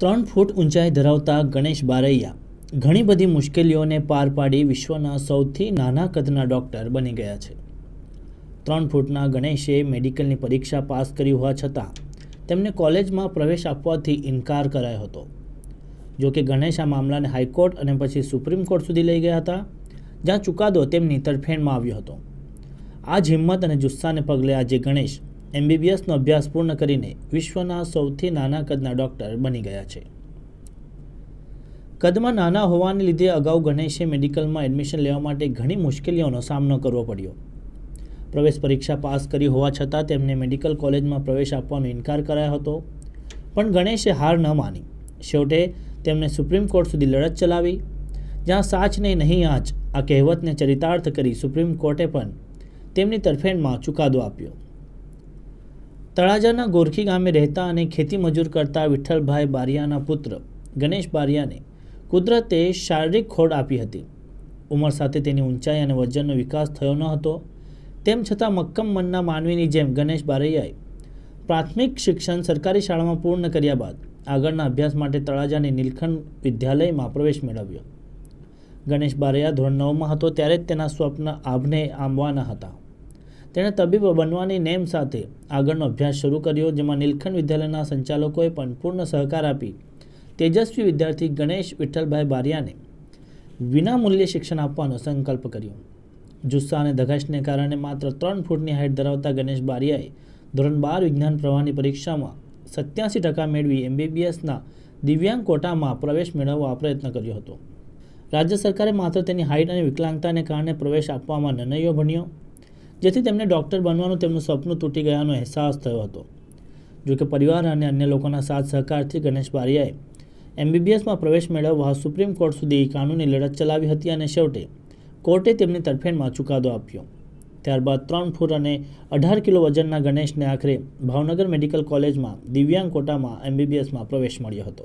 ત્રણ ફૂટ ઊંચાઈ ધરાવતા ગણેશ બારૈયા ઘણી બધી મુશ્કેલીઓને પાર પાડી વિશ્વના સૌથી નાના કદના ડૉક્ટર બની ગયા છે. ત્રણ ફૂટના ગણેશે મેડિકલની પરીક્ષા પાસ કરી હોવા છતાં તેમને કોલેજમાં પ્રવેશ આપવાથી ઇનકાર કરાયો હતો. જો કે ગણેશ આ મામલાને હાઈકોર્ટ અને પછી સુપ્રીમ કોર્ટ સુધી લઈ ગયા હતા, જ્યાં ચુકાદો તેમની તરફેણમાં આવ્યો હતો. આ જ હિંમત અને જુસ્સાને પગલે આજે ગણેશ એમબીબીએસનો અભ્યાસ પૂર્ણ કરીને વિશ્વના સૌથી નાના કદના ડૉક્ટર બની ગયા છે. કદમાં નાના હોવાને લીધે અગાઉ ગણેશે મેડિકલમાં એડમિશન લેવા માટે ઘણી મુશ્કેલીઓનો સામનો કરવો પડ્યો. પ્રવેશ પરીક્ષા પાસ કરી હોવા છતાં તેમને મેડિકલ કોલેજમાં પ્રવેશ આપવાનો ઇનકાર કરાયો હતો. પણ ગણેશે હાર ન માની. છેવટે તેમણે સુપ્રીમ કોર્ટ સુધી લડત ચલાવી. જ્યાં સાચને નહીં આંચ આ કહેવતને ચરિતાર્થ કરી સુપ્રીમ કોર્ટે પણ તેમની તરફેણમાં ચુકાદો આપ્યો. તળાજાના ગોરખી ગામે રહેતા અને ખેતી મજૂર કરતા વિઠ્ઠલભાઈ બારિયાના પુત્ર ગણેશ બારિયાને કુદરતે શારીરિક ખોડ આપી હતી. ઉંમર સાથે તેની ઊંચાઈ અને વજનનો વિકાસ થયો ન હતો. તેમ છતાં મક્કમ મનના માનવીની જેમ ગણેશ બારૈયાએ પ્રાથમિક શિક્ષણ સરકારી શાળામાં પૂર્ણ કર્યા બાદ આગળના અભ્યાસ માટે તળાજાની નીલખંડ વિદ્યાલયમાં પ્રવેશ મેળવ્યો. ગણેશ બારૈયા ધોરણ નવમાં હતો ત્યારે જ તેના સ્વપ્ન આભને આંબવાના હતા. તેણે તબીબ બનવાની નેમ સાથે આગળનો અભ્યાસ શરૂ કર્યો, જેમાં નીલખંડ વિદ્યાલયના સંચાલકોએ પણ પૂર્ણ સહકાર આપી. તેજસ્વી વિદ્યાર્થી ગણેશ વિઠ્ઠલભાઈ બારિયાને વિનામૂલ્યે શિક્ષણ આપવાનો સંકલ્પ કર્યો. જુસ્સા અને ધગાશને કારણે માત્ર ત્રણ ફૂટની હાઇટ ધરાવતા ગણેશ બારિયાએ ધોરણ બાર વિજ્ઞાન પ્રવાહની પરીક્ષામાં સત્યાસી ટકા મેળવી એમબીબીએસના દિવ્યાંગ કોટામાં પ્રવેશ મેળવવા પ્રયત્ન કર્યો હતો. રાજ્ય સરકારે માત્ર તેની હાઇટ અને વિકલાંગતાને કારણે પ્રવેશ આપવામાં નિર્ણયો ભણ્યો જેથી તેમને ડૉક્ટર બનવાનું તેમનું સપનું તૂટી ગયાનો અહેસાસ થયો હતો. જોકે પરિવાર અને અન્ય લોકોના સાથ સહકારથી ગણેશ બારિયાએ એમબીબીએસમાં પ્રવેશ મેળવવા સુપ્રીમ કોર્ટ સુધી કાનૂની લડત ચલાવી હતી અને છેવટે કોર્ટે તેમની તરફેણમાં ચુકાદો આપ્યો. ત્યારબાદ ત્રણ ફૂટ અને અઢાર કિલો વજનના ગણેશને આખરે ભાવનગર મેડિકલ કોલેજમાં દિવ્યાંગ કોટામાં એમબીબીએસમાં પ્રવેશ મળ્યો હતો.